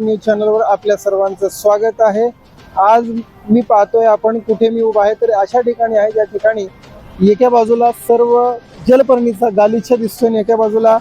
News चॅनलवर आपल्या सर्वांचं स्वागत आहे. आज मी पाहतोय आपण कुठे मी उभा आहे तर अशा ठिकाणी आहे ज्या ठिकाणी एका बाजूला सर्व जलपर्णीचा गालिचा दिसतोय आणि एका बाजूला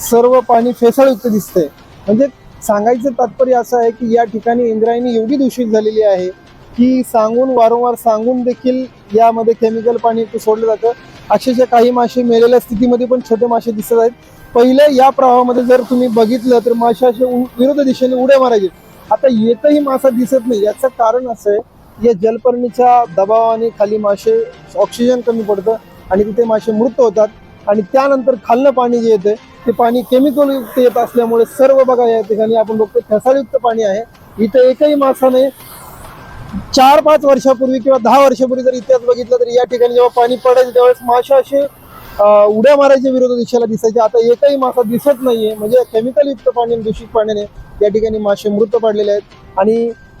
सर्व पाणी फेसाळयुक्त दिसतंय. म्हणजे सांगायचं तात्पर्य असं आहे की या ठिकाणी इंद्रायणी एवढी दूषित झालेली आहे की सांगून वारंवार सांगून देखील यामध्ये केमिकल पाणी सोडलं जातं. अक्षरशः काही मासे मेलेल्या स्थितीमध्ये पण छोटे मासे दिसत आहेत. पहिले या प्रवाहामध्ये जर तुम्ही बघितलं तर मासे असे विरुद्ध दिशेने उड्या मारायचे. आता येतही मासा दिसत नाही. याचं कारण असं आहे या जलपर्णीच्या दबावाने खाली मासे ऑक्सिजन कमी पडतं आणि तिथे मासे मृत होतात. आणि त्यानंतर खाल्लं पाणी जे येते ते पाणी केमिकल युक्त येत असल्यामुळे सर्व बघा या ठिकाणी आपण बघतो ठसायुक्त पाणी आहे. इथं एकही मासा नाही. चार पाच वर्षापूर्वी किंवा दहा वर्षापूर्वी जर इतिहास बघितला तर या ठिकाणी जेव्हा पाणी पडायचं त्यावेळेस मासे असे उड्या मारायच्या विरोध दिशेला दिसायचे. आता एकही मासा दिसत नाहीये. म्हणजे केमिकल युक्त पाणी दूषित पाण्याने या ठिकाणी मासे मृत पडलेले आहेत. आणि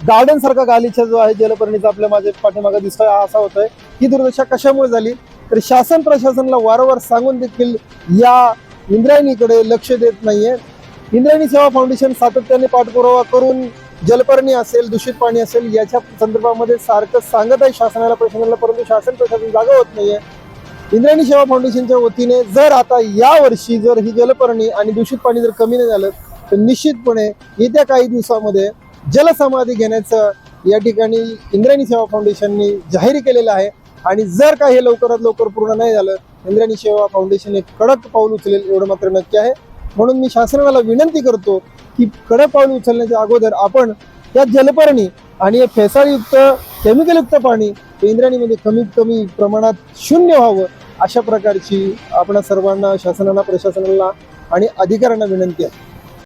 गार्डन सारखा गालीचा जो आहे जलपर्णीचा आपल्या माझ्या पाठीमागे दिसतोय असा होतोय. ही दुर्दशा कशामुळे झाली? तर शासन प्रशासनाला वारंवार सांगून देखील या इंद्रायणीकडे लक्ष देत नाहीये. इंद्रायणी सेवा फाउंडेशन सातत्याने पाठपुरावा करून जलपर्णी असेल दूषित पाणी असेल याच्या संदर्भामध्ये सारखं सांगत आहे शासनाला प्रशासनाला परंतु शासन प्रशासन जागा होत नाहीये. इंद्रायणी सेवा फाउंडेशनच्या वतीने जर आता या वर्षी जर ही जलपर्णी आणि दूषित पाणी जर कमी नाही झालं तर निश्चितपणे येत्या काही दिवसामध्ये जलसमाधी घेण्याचं या ठिकाणी इंद्रायणी सेवा फाउंडेशनने जाहीर केलेलं आहे. आणि जर का हे लवकरात लवकर पूर्ण नाही झालं इंद्रायणी सेवा फाउंडेशन एक कडक पाऊल उचलेल एवढं मात्र नक्की आहे. म्हणून मी शासनाला विनंती करतो की कडक पाऊल उचलण्याच्या अगोदर आपण त्या जलपर्णी आणि हे फेसाळयुक्त केमिकलयुक्त पाणी हे इंद्रायणीमध्ये कमीत कमी प्रमाणात शून्य व्हावं अशा प्रकारची आपण सर्वांना शासनाला प्रशासनाला आणि अधिकाऱ्यांना विनंती आहे.